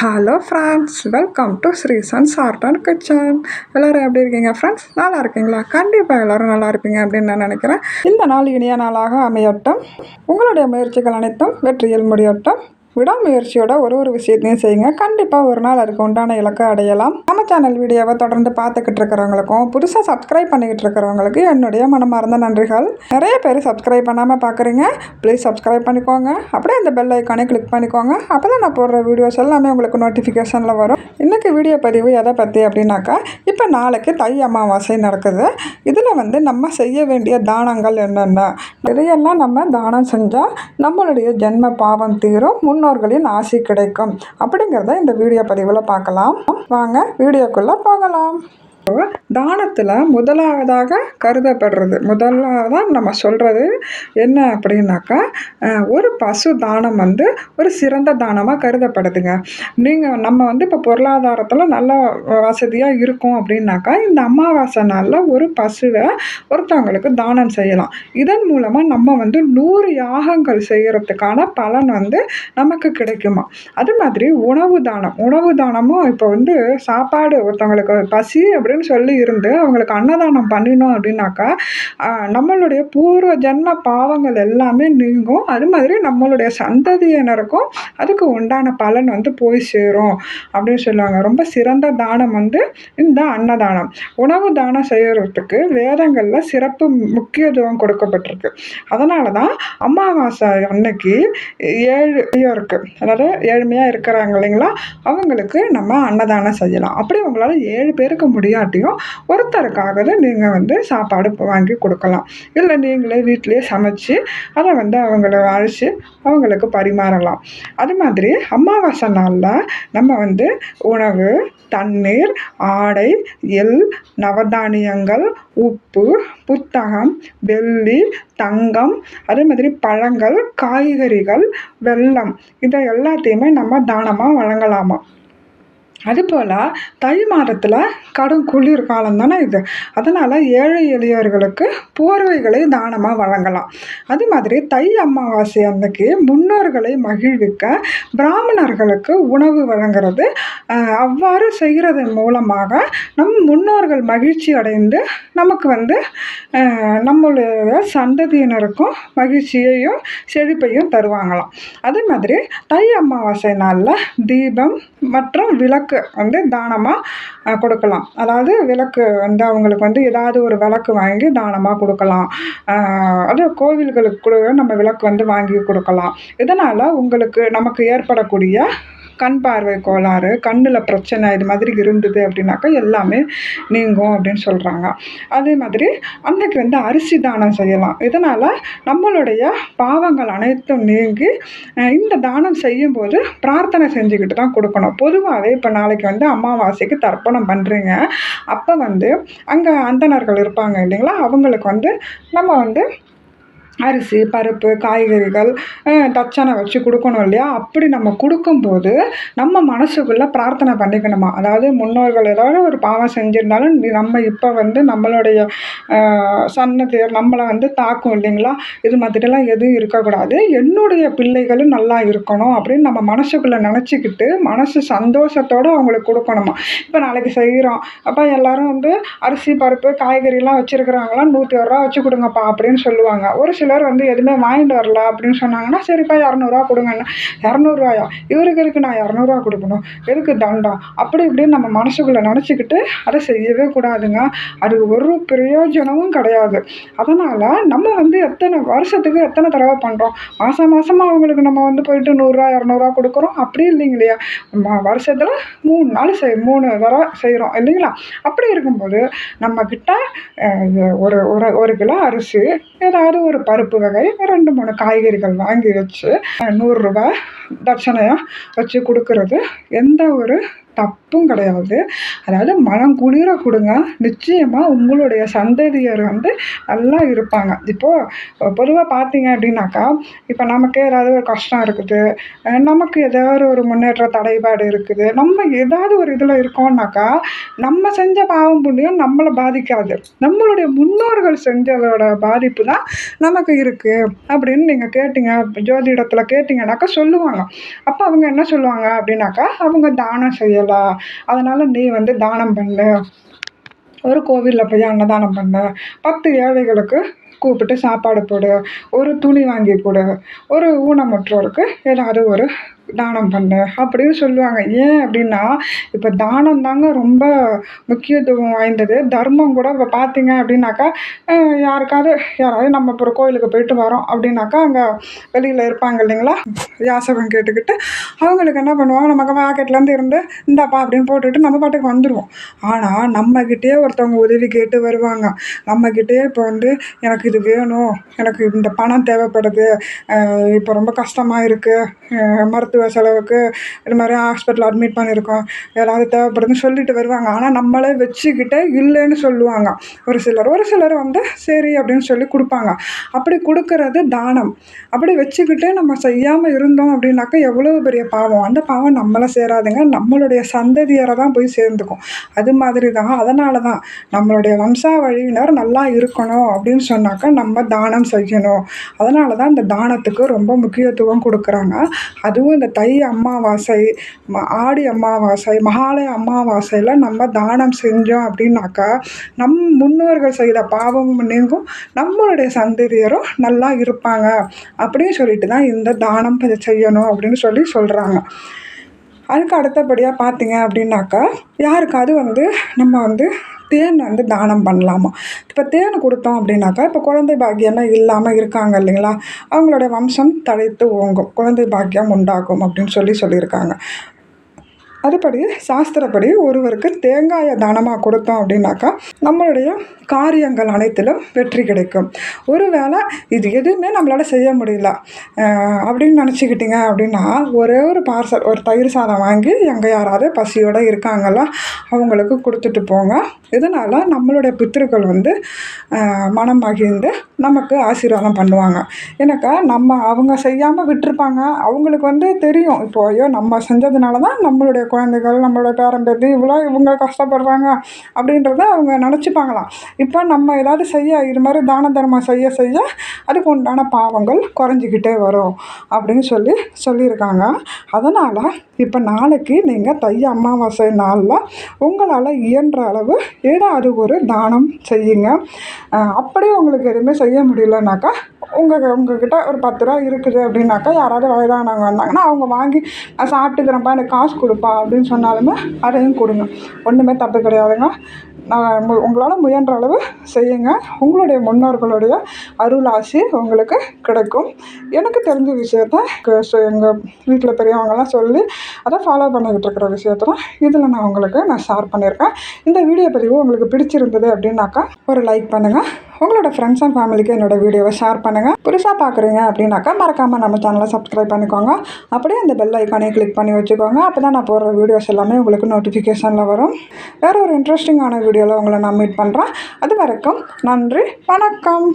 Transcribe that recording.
Hello friends welcome to Sri sun art and kitchen எல்லோரும் எப்படி இருக்கீங்க ஃப்ரெண்ட்ஸ் நல்லா இருக்கீங்களா? கண்டிப்பாக எல்லோரும் நல்லா இருப்பீங்க அப்படின்னு நான் நினைக்கிறேன். இந்த நாள் இனிய நாளாக அமையட்டும். உங்களுடைய முயற்சிகள் அனைத்தும் வெற்றியில் முடியட்டும். விடாமுயற்சியோட ஒரு ஒரு விஷயத்தையும் செய்யுங்க. கண்டிப்பாக ஒரு நாள் அதுக்கு உண்டான இலக்கை அடையலாம். நம்ம சேனல் வீடியோவை தொடர்ந்து பார்த்துக்கிட்டு இருக்கிறவங்களுக்கும் புதுசாக சப்ஸ்கிரைப் பண்ணிக்கிட்டு இருக்கிறவங்களுக்கு என்னுடைய மனமார்ந்த நன்றிகள். நிறைய பேர் சப்ஸ்கிரைப் பண்ணாமல் பார்க்குறீங்க. ப்ளீஸ் சப்ஸ்கிரைப் பண்ணிக்கோங்க. அப்படியே அந்த பெல் ஐக்கானே கிளிக் பண்ணிக்கோங்க. அப்போ தான் நான் போடுற வீடியோஸ் எல்லாமே உங்களுக்கு நோட்டிஃபிகேஷனில் வரும். இன்றைக்கி வீடியோ பதிவு எதை பற்றி அப்படின்னாக்கா இப்போ நாளைக்கு தை அமாவாசை நடக்குது. இதில் வந்து நம்ம செய்ய வேண்டிய தானங்கள் என்னென்ன? இதையெல்லாம் நம்ம தானம் செஞ்சால் நம்மளுடைய ஜென்ம பாவம் தீரும். முன்னோர்களின் ஆசி கிடைக்கும். அப்படிங்கிறத இந்த வீடியோ பதிவில் பார்க்கலாம். வாங்க வீடியோக்குள்ளே போகலாம். தானத்தில் முதலாவதாக கருதப்படுறது. முதலாவதாக நம்ம சொல்கிறது என்ன அப்படின்னாக்கா ஒரு பசு தானம் வந்து ஒரு சிறந்த தானமாக கருதப்படுதுங்க. நீங்கள் நம்ம வந்து இப்போ பொருளாதாரத்தில் நல்ல வசதியாக இருக்கும் அப்படின்னாக்கா இந்த அமாவாசை நாளில் ஒரு பசுவை ஒருத்தவங்களுக்கு தானம் செய்யலாம். இதன் மூலமாக நம்ம வந்து நூறு யாகங்கள் செய்கிறதுக்கான பலன் வந்து நமக்கு கிடைக்குமா? அது மாதிரி உணவு தானம். உணவு தானமும் இப்போ வந்து சாப்பாடு ஒருத்தவங்களுக்கு பசி அப்படின்னு அப்படின்னு சொல்லி இருந்து அவங்களுக்கு அன்னதானம் பண்ணினோம் அப்படின்னாக்கா நம்மளுடைய பூர்வ ஜென்ம பாவங்கள் எல்லாமே நீங்கும். அது மாதிரி நம்மளுடைய சந்ததியினருக்கும் அதுக்கு உண்டான பலன் வந்து போய் சேரும் அப்படின்னு சொல்லுவாங்க. ரொம்ப சிறந்த தானம் வந்து இந்த அன்னதானம். உணவு தானம் செய்கிறதுக்கு வேதங்களில் சிறப்பு முக்கியத்துவம் கொடுக்கப்பட்டிருக்கு. அதனால தான் அமாவாசை அன்னைக்கு ஏழு இருக்குது அதாவது ஏழ்மையாக இருக்கிறாங்க இல்லைங்களா? அவங்களுக்கு நம்ம அன்னதானம் செய்யலாம். அப்படி உங்களால் ஏழு பேருக்கு முடியாது. எல்லாத்தையும் ஒருத்தருக்காக நீங்கள் வந்து சாப்பாடு வாங்கி கொடுக்கலாம். இல்லை நீங்களே வீட்டிலே சமைச்சு அதை வந்து அவங்கள அழைச்சி அவங்களுக்கு பரிமாறலாம். அது மாதிரி அமாவாசை நாளில் நம்ம வந்து உணவு தண்ணீர் ஆடை எள் நவதானியங்கள் உப்பு புத்தகம் வெள்ளி தங்கம் அதே மாதிரி பழங்கள் காய்கறிகள் வெல்லம் இதை எல்லாத்தையுமே நம்ம தானமாக வழங்கலாமா? அதுபோல் தை மாதத்தில் கடும் குளிர் காலம் தானே இது. அதனால் ஏழை எளியவர்களுக்கு போர்வைகளை தானமாக வழங்கலாம். அது மாதிரி தை அமாவாசை அன்னைக்கு முன்னோர்களை மகிழ்விக்க பிராமணர்களுக்கு உணவு வழங்குறது அவ்வாறு செய்கிறது மூலமாக நம் முன்னோர்கள் மகிழ்ச்சி அடைந்து நமக்கு வந்து நம்மளுடைய சந்ததியினருக்கும் மகிழ்ச்சியையும் செழிப்பையும் தருவாங்களாம். அதே மாதிரி தை அமாவாசை நாளில் தீபம் மற்றும் விளக்கு விளக்கு வந்து தானமாக கொடுக்கலாம். அதாவது விளக்கு வந்து அவங்களுக்கு வந்து ஏதாவது ஒரு விளக்கு வாங்கி தானமாக கொடுக்கலாம். அது கோவில்களுக்கு கூட நம்ம விளக்கு வந்து வாங்கி கொடுக்கலாம். இதனால் உங்களுக்கு நமக்கு ஏற்படக்கூடிய கண் பார்வை கோளாறு கண்ணில் பிரச்சனை இது மாதிரி இருந்தது அப்படின்னாக்கா எல்லாமே நீங்கும் அப்படின்னு சொல்கிறாங்க அதே மாதிரி அன்னைக்கு வந்து அரிசி தானம் செய்யலாம். இதனால் நம்மளுடைய பாவங்கள் அனைத்தும் நீங்கி இந்த தானம் செய்யும்போது பிரார்த்தனை செஞ்சுக்கிட்டு தான் கொடுக்கணும். பொதுவாகவே இப்போ நாளைக்கு வந்து அமாவாசைக்கு தர்ப்பணம் பண்ணுறீங்க அப்போ வந்து அங்கே அந்தணர்கள் இருப்பாங்க இல்லைங்களா? அவங்களுக்கு வந்து நம்ம வந்து அரிசி பருப்பு காய்கறிகள் தட்சணை வச்சு கொடுக்கணும் இல்லையா? அப்படி நம்ம கொடுக்கும்போது நம்ம மனசுக்குள்ளே பிரார்த்தனை பண்ணிக்கணுமா? அதாவது முன்னோர்கள் ஏதாவது ஒரு பாவம் செஞ்சுருந்தாலும் நம்ம இப்போ வந்து நம்மளுடைய சன்னதி நம்மளை வந்து தாக்கும் இல்லைங்களா? இது மாதிரிலாம் எதுவும் இருக்கக்கூடாது. என்னுடைய பிள்ளைகளும் நல்லா இருக்கணும் அப்படின்னு நம்ம மனசுக்குள்ளே நினச்சிக்கிட்டு மனசு சந்தோஷத்தோடு அவங்களுக்கு கொடுக்கணுமா? இப்போ நாளைக்கு செய்கிறோம் அப்போ எல்லோரும் வந்து அரிசி பருப்பு காய்கறிலாம் வச்சுருக்குறாங்களாம் நூற்றி ஒரு ரூபா வச்சு கொடுங்கப்பா அப்படின்னு சொல்லுவாங்க. ஒரு சில சிலர் வந்து எதுவுமே வாங்கிட்டு வரல அப்படின்னு சொன்னாங்கன்னா சரிப்பா இரநூறுவா கொடுங்கண்ணா. இரநூறுவாயா? இவருக்கு இருக்கு நான் இரநூறுவா கொடுக்கணும். எதுக்கு தண்டம் அப்படி இப்படின்னு நம்ம மனசுக்குள்ளே நினச்சிக்கிட்டு அதை செய்யவே கூடாதுங்க. அது ஒரு பிரயோஜனமும் கிடையாது. அதனால் நம்ம வந்து எத்தனை வருஷத்துக்கு எத்தனை தடவை பண்ணுறோம் மாதம் மாதமாக அவங்களுக்கு நம்ம வந்து போயிட்டு நூறுரூவா இரநூறுவா கொடுக்குறோம். அப்படி இல்லைங்க இல்லையா வருஷத்தில் மூணு நாள் செய் மூணு தடவை செய்கிறோம் இல்லைங்களா? அப்படி இருக்கும்போது நம்மக்கிட்ட ஒரு ஒரு ஒரு கிலோ அரிசி ஏதாவது ஒரு பருப்பு வகை ரெண்டு மூணு காய்கறிகள் வாங்கி வச்சு நூறுரூவா தட்சணையாக வச்சு கொடுக்கறது. எந்த ஒரு தப்பும் கிடையாது. அதாவது மனம் குளிர கொடுங்க. நிச்சயமாக உங்களுடைய சந்ததியர் வந்து நல்லா இருப்பாங்க. இப்போது பொதுவாக பார்த்தீங்க அப்படின்னாக்கா இப்போ நமக்கு ஏதாவது ஒரு கஷ்டம் இருக்குது. நமக்கு ஏதாவது ஒரு முன்னேற்ற தடைபாடு இருக்குது. நம்ம ஏதாவது ஒரு இதில் இருக்கோம்னாக்கா நம்ம செஞ்ச பாவம் புண்ணியம் நம்மளை பாதிக்காது. நம்மளுடைய முன்னோர்கள் செஞ்சதோட பாதிப்பு தான் நமக்கு இருக்குது அப்படின்னு நீங்கள் கேட்டிங்க ஜோதிடத்தில் கேட்டிங்கனாக்கா சொல்லுவாங்க. அப்போ அவங்க என்ன சொல்லுவாங்க அப்படின்னாக்கா அவங்க தானம் செய்யலாம் அதனால் நீ வந்து தானம் பண்ணு. ஒரு கோவிலில் போய் அன்னதானம் பண்ணு. பத்து ஏழைகளுக்கு கூப்பிட்டு சாப்பாடு போடு. ஒரு துணி வாங்கி கொடு. ஒரு ஊனமுற்றோருக்கு ஏதாவது ஒரு தானம் பண்ணு அப்படின்னு சொல்லுவாங்க. ஏன் அப்படின்னா இப்போ தானம் தாங்க ரொம்ப முக்கியத்துவம் வாய்ந்தது. தர்மம் கூட இப்போ பார்த்தீங்க அப்படின்னாக்கா யாருக்காவது யாராவது நம்ம இப்போ ஒரு கோயிலுக்கு போயிட்டு வரோம் அப்படின்னாக்கா அங்கே வெளியில் இருப்பாங்க இல்லைங்களா? யாசகம் கேட்டுக்கிட்டு அவங்களுக்கு என்ன பண்ணுவாங்க நமக்கு பாக்கெட்லேருந்து இருந்து இந்தாப்பா அப்படின்னு போட்டுட்டு நம்ம பாட்டுக்கு வந்துடுவோம் ஆனால் நம்மக்கிட்டே ஒருத்தவங்க உதவி கேட்டு வருவாங்க. நம்மக்கிட்டே இப்போ வந்து எனக்கு இது வேணும் எனக்கு இந்த பணம் தேவைப்படுது இப்போ ரொம்ப கஷ்டமாக இருக்குது மருத்துவ செலவுக்கு இது மாதிரி ஹாஸ்பிட்டல் அட்மிட் பண்ணியிருக்கோம். ஏதாவது தேவைப்படுதுன்னு சொல்லிட்டு வருவாங்க. ஆனால் நம்மளே வச்சுக்கிட்டே இல்லைன்னு சொல்லுவாங்க. ஒரு சிலர் ஒரு சிலர் வந்து சரி அப்படின்னு சொல்லி கொடுப்பாங்க. அப்படி கொடுக்கறது தானம். அப்படி வச்சுக்கிட்டு நம்ம செய்யாமல் இருந்தோம் அப்படின்னாக்கா எவ்வளோ பெரிய பாவம். அந்த பாவம் நம்மளை சேராதுங்க. நம்மளுடைய சந்ததியரை தான் போய் சேர்ந்துக்கும். அது மாதிரி தான். அதனால தான் நம்மளுடைய வம்சா வழியினர் நல்லா இருக்கணும் அப்படின்னு சொன்னாக்கா நம்ம தானம் செய்யணும். அதனால தான் இந்த தானத்துக்கு ரொம்ப முக்கியத்துவம் கொடுக்குறாங்க. அதுவும் இந்த தை அமாவாசை ம- ஆடி அமாவாசை மகாலய அமாவாசையில் நம்ம தானம் செஞ்சோம் அப்படின்னாக்கா நம் முன்னோர்கள் செய்த பாவம் நீங்கும் நம்மளுடைய சந்ததியரும் நல்லா இருப்பாங்க அப்படின்னு சொல்லிட்டு தான் இந்த தானம் செய்யணும் அப்படின்னு சொல்லி சொல்கிறாங்க அதுக்கு அடுத்தபடியாக பார்த்தீங்க அப்படின்னாக்கா யாருக்காவது வந்து நம்ம வந்து தேன் வந்து தானம் பண்ணலாமா? இப்போ தேன் கொடுத்தோம் அப்படின்னாக்கா இப்போ குழந்தை பாக்கியம்லாம் இல்லாமல் இருக்காங்க இல்லைங்களா? அவங்களோட வம்சம் தழைத்து ஓங்கும். குழந்தை பாக்கியம் உண்டாகும் அப்படின்னு சொல்லி சொல்லியிருக்காங்க. அதுபடி சாஸ்திரப்படி ஒருவருக்கு தேங்காயை தானமாக கொடுத்தோம் அப்படின்னாக்கா நம்மளுடைய காரியங்கள் அனைத்திலும் வெற்றி கிடைக்கும். ஒருவேளை இது எதுவுமே நம்மளால் செய்ய முடியல. அப்படின்னு நினச்சிக்கிட்டீங்க அப்படின்னா ஒரே ஒரு பார்சல் ஒரு தயிர் சாதம் வாங்கி எங்கே யாராவது பசியோடு இருக்காங்களா அவங்களுக்கு கொடுத்துட்டு போங்க. இதனால் நம்மளுடைய பித்திருக்கள் வந்து மனம் மகிழ்ந்து நமக்கு ஆசீர்வாதம் பண்ணுவாங்க. எனக்கா நம்ம அவங்க செய்யாமல் விட்டுருப்பாங்க. அவங்களுக்கு வந்து தெரியும். இப்போ ஐயோ நம்ம செஞ்சதுனால தான் நம்மளுடைய குழந்தைகள் நம்மளோட பேரம்பேத்தி இவ்வளோ இவங்க கஷ்டப்படுறாங்க அப்படின்றத அவங்க நினச்சிப்பாங்களாம். இப்போ நம்ம ஏதாவது செய்ய இது மாதிரி தான தர்மம் செய்ய செய்ய அதுக்கு உண்டான பாவங்கள் குறைஞ்சிக்கிட்டே வரும் அப்படின்னு சொல்லி சொல்லியிருக்காங்க. அதனால் இப்போ நாளைக்கு நீங்கள் தை அமாவாசை நாளில் உங்களால் இயன்ற அளவு ஏதாவது ஒரு தானம் செய்யுங்க. அப்படி அப்படியே உங்களுக்கு எதுவுமே செய்ய முடியலனாக்கா உங்கள் உங்ககிட்ட ஒரு பத்து ரூபா இருக்குது அப்படின்னாக்கா யாராவது வயதானவங்க வந்தாங்கன்னா அவங்க வாங்கி நான் சாப்பிட்டுக்கிறேன்ப்பா எனக்கு காசு கொடுப்பா அப்படின்னு சொன்னாலுமே அதையும் கொடுங்க. ஒன்றுமே தப்பு கிடையாதுங்க. நான் உங்களால் முயன்ற அளவு செய்யுங்க. உங்களுடைய முன்னோர்களுடைய அருள் ஆசி உங்களுக்கு கிடைக்கும். எனக்கு தெரிஞ்ச விஷயத்த எங்கள் வீட்டில் பெரியவங்கெல்லாம் சொல்லி அதை ஃபாலோ பண்ணிக்கிட்டு இருக்கிற விஷயத்த இதில் நான் உங்களுக்கு நான் ஷேர் பண்ணியிருக்கேன். இந்த வீடியோ பதிவு உங்களுக்கு பிடிச்சிருந்தது அப்படின்னாக்கா ஒரு லைக் பண்ணுங்கள் உங்களோட ஃப்ரெண்ட்ஸ் அண்ட் ஃபேமிலிக்கு என்னோட வீடியோவை ஷேர் பண்ணுங்கள் புதுசாக பார்க்குறீங்க அப்படின்னாக்கா மறக்காமல் நம்ம சேனலை சப்ஸ்கிரைப் பண்ணிக்கோங்க. அப்படியே அந்த பெல் ஐக்கானே கிளிக் பண்ணி வச்சுக்கோங்க. அப்போ தான் நான் போடுற வீடியோஸ் எல்லாமே உங்களுக்கு நோட்டிஃபிகேஷனில் வரும். வேறு ஒரு இன்ட்ரெஸ்டிங்கான வீடியோவில் உங்களை நான் மீட் பண்ணுறேன் அது வரைக்கும் நன்றி வணக்கம்.